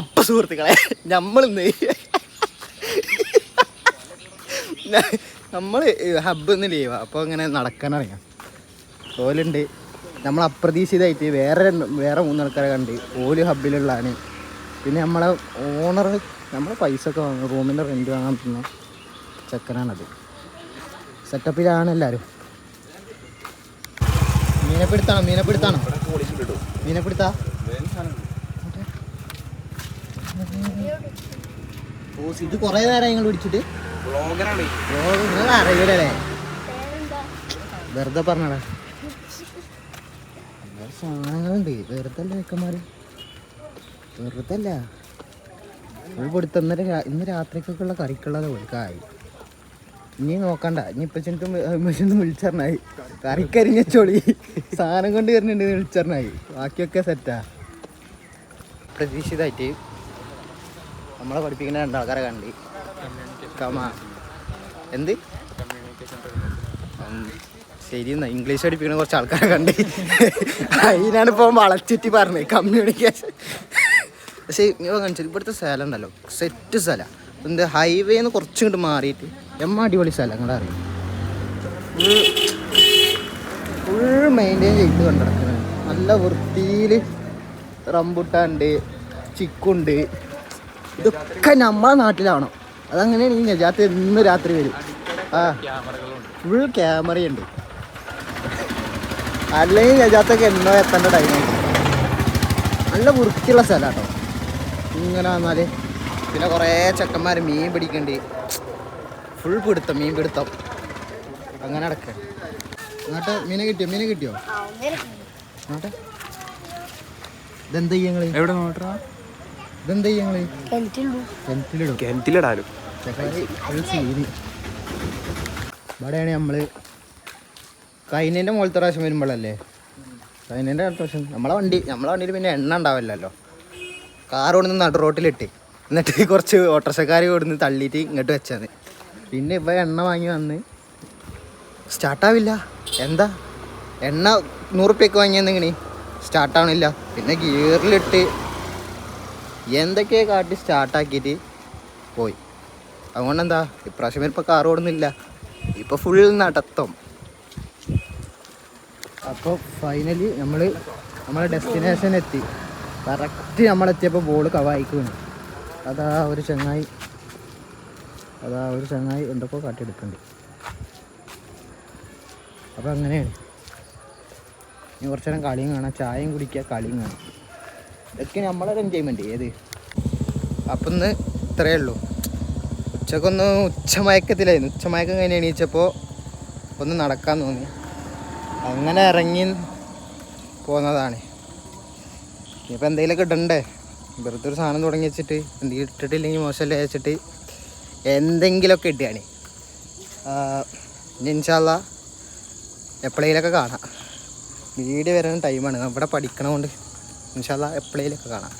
അപ്പ സുഹൃത്തുക്കളെ നമ്മളിന്ന് നമ്മൾ ഹബ്ബ് നിന്ന് ലീവാ അപ്പോൾ ഇങ്ങനെ നടക്കാനറിയാം ഓലുണ്ട്. നമ്മൾ അപ്രതീക്ഷിതമായിട്ട് വേറെ വേറെ മൂന്നാൾക്കാരെ കണ്ട് ഓൽ ഹബ്ബിലുള്ളതാണ്. പിന്നെ നമ്മളെ ഓണർ നമ്മൾ പൈസ ഒക്കെ വാങ്ങും. റൂമിന്റെ റെന്റ് വാങ്ങാൻ പറ്റുന്ന ചെക്കനാണത്. സെറ്റപ്പിലാണ് എല്ലാവരും മീനെ മീനപ്പിടുത്താണോ? മീനെ പിടുത്താണോ ഓ ഇത് കുറേ നേരം നിങ്ങൾ പിടിച്ചിട്ട് വെറുതെ പറഞ്ഞടാ. വേറെ സാധനങ്ങളുണ്ട്. വെറുതെ അല്ല ചെക്കന്മാര് വെറുതെ അല്ല ഇവിടുത്തെ ഇന്നലെ ഇന്ന് രാത്രിക്കൊക്കെയുള്ള കറിക്കുള്ളത് കൊടുക്കായി ഇനി നോക്കണ്ട. ഇനി ഇപ്പൊ മെഷീന്ന് വിളിച്ചറിനായി കറിക്കരിഞ്ഞ ചൊളി. സാധനം കൊണ്ട് വരുന്നുണ്ട് വിളിച്ചറിനായി ബാക്കിയൊക്കെ സെറ്റാ പ്രതീക്ഷിതമായിട്ട് നമ്മളെ പഠിപ്പിക്കുന്ന രണ്ടാൾക്കാരെ കണ്ടി. കമാ. എന്ത്? ശരി എന്നാ. ഇംഗ്ലീഷ് പഠിപ്പിക്കുന്ന കുറച്ച് ആൾക്കാരെ കണ്ടി. അതിനാണ് ഇപ്പോൾ വളച്ചിട്ട് പറഞ്ഞത്. കമ്മ്യൂണിക്കേഷൻ പക്ഷേ ഇങ്ങനെ കാണിച്ചത് ഇവിടുത്തെ സ്ഥലം ഉണ്ടല്ലോ. സെറ്റ് സ്ഥലം. എന്ത്? ഹൈവേന്ന് കുറച്ചും ഇങ്ങോട്ട് മാറിയിട്ട് എമ്മ അടിപൊളി സ്ഥലം നിങ്ങളെ അറിയാം? ഫുൾ മെയിന്റെയിൻ ചെയ്ത് കൊണ്ട് നടക്കുന്നത് നല്ല വൃത്തിയിൽ റംബുട്ടാണ്ട് ചിക്കുണ്ട്. ഇതൊക്കെ നമ്മളെ നാട്ടിലാണോ. അതങ്ങനെയാണ് ഈ നജാത്ത് ഇന്ന് രാത്രി വരും. ആ ഫുൾ ക്യാമറയുണ്ട് അല്ലെങ്കിൽ നജാത്തൊക്കെ എന്നോ എത്തേണ്ട ടൈം നല്ല വൃത്തിയുള്ള സ്ഥലം കേട്ടോ ഇങ്ങനെ വന്നാൽ പിന്നെ കുറേ ചെക്കന്മാർ മീൻ പിടിക്കണ്ട്. ഫുൾ പിടുത്തം മീൻ പിടുത്തം. അങ്ങനെ അടക്ക എന്നിട്ട് മീനെ കിട്ടിയോ? മീനെ കിട്ടിയോ? എന്നിട്ട്? ഇതെന്താ ഞങ്ങൾ? എവിടെ നോട്ടാ ഇതെന്താ ഞങ്ങൾ കിണറ്റിലിടും കിണറ്റിലിടാലും ഇവിടെയാണ് നമ്മൾ കൈനേന്റെ മുകളത്തെ പ്രാവശ്യം വരുമ്പോഴല്ലേ? കൈനേന്റെ അടുത്ത പ്രാവശ്യം. നമ്മളെ വണ്ടി നമ്മളെ വണ്ടിയിൽ പിന്നെ എണ്ണ ഉണ്ടാവില്ലല്ലോ. കാർ കൊണ്ട് നടു റോട്ടിലിട്ട്. എന്നിട്ട് കുറച്ച് ഓട്ടോറിക്ഷക്കാർ കൊടുന്ന് തള്ളിയിട്ട് ഇങ്ങോട്ട് വെച്ചത്. പിന്നെ ഇവ എണ്ണ വാങ്ങി വന്ന് സ്റ്റാർട്ടാവില്ല എന്താ? എണ്ണ നൂറുപ്യക്ക് വാങ്ങിയെന്നിങ്ങനെ സ്റ്റാർട്ടാവണില്ല പിന്നെ ഗിയറിലിട്ട് എന്തൊക്കെയോ കാട്ടി സ്റ്റാർട്ടാക്കിയിട്ട് പോയി. അതുകൊണ്ട് എന്താ ഇപ്രാവശ്യം ഇപ്പോൾ കാർ ഓടുന്നില്ല. ഇപ്പൊ ഫുൾ നടത്തം. അപ്പോൾ ഫൈനലി നമ്മൾ നമ്മളെ ഡെസ്റ്റിനേഷൻ എത്തി. കറക്റ്റ് നമ്മളെത്തിയപ്പോൾ ബോൾ കവായിക്കുന്നു അതാ ഒരു ചങ്ങായി. അതാ ഒരു ചങ്ങായി എന്തൊക്കെ കാട്ടിയെടുക്കുന്നുണ്ട്. അപ്പോൾ അങ്ങനെയാണ്. ഇനി കുറച്ചു നേരം കളിയും കാണാം. ചായയും കുടിക്കുക കളിയും കാണാം. ഇതൊക്കെ നമ്മളൊരു എൻജോയ്മെന്റ് ഏത്? അപ്പം ഇന്ന് ഇത്രയേ ഉള്ളൂ. ഉച്ചക്കൊന്ന് ഉച്ചമയക്കത്തിലായിരുന്നു. ഉച്ചമയക്കം കഴിഞ്ഞ് എണീച്ചപ്പോൾ ഒന്ന് നടക്കാൻ തോന്നി. അങ്ങനെ ഇറങ്ങി പോന്നതാണ്. ഇനിയിപ്പോൾ എന്തെങ്കിലുമൊക്കെ ഇടണ്ടേ? വെറുതെ ഒരു സാധനം തുടങ്ങി വെച്ചിട്ട് എന്തെങ്കിലും ഇട്ടിട്ടില്ലെങ്കിൽ മോശമല്ലേ വെച്ചിട്ട് എന്തെങ്കിലുമൊക്കെ ഇട്ടുകയാണ് ഇനി. ഇൻഷാല്ല എപ്പോഴേലൊക്കെ കാണാം. വീട് വരാൻ ടൈമാണ് ഇവിടെ പഠിക്കണതുകൊണ്ട് ഇൻഷാല്ല എപ്പോഴേലൊക്കെ കാണാം.